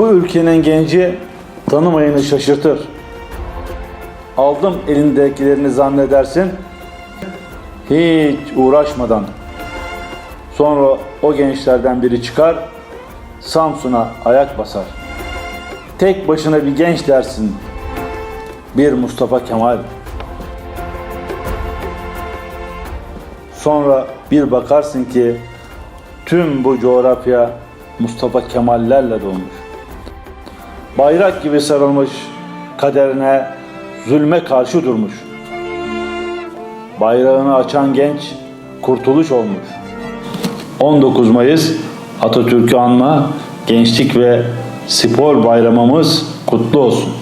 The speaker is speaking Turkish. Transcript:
Bu ülkenin genci tanımayını şaşırtır. Aldım elindekilerini zannedersin. Hiç uğraşmadan. Sonra o gençlerden biri çıkar, Samsun'a ayak basar. Tek başına bir genç dersin. Bir Mustafa Kemal. Sonra bir bakarsın ki tüm bu coğrafya Mustafa Kemal'lerle dolmuş. Bayrak gibi sarılmış kaderine, zulme karşı durmuş. Bayrağını açan genç kurtuluş olmuş. 19 Mayıs Atatürk'ü anma Gençlik ve Spor Bayramımız kutlu olsun.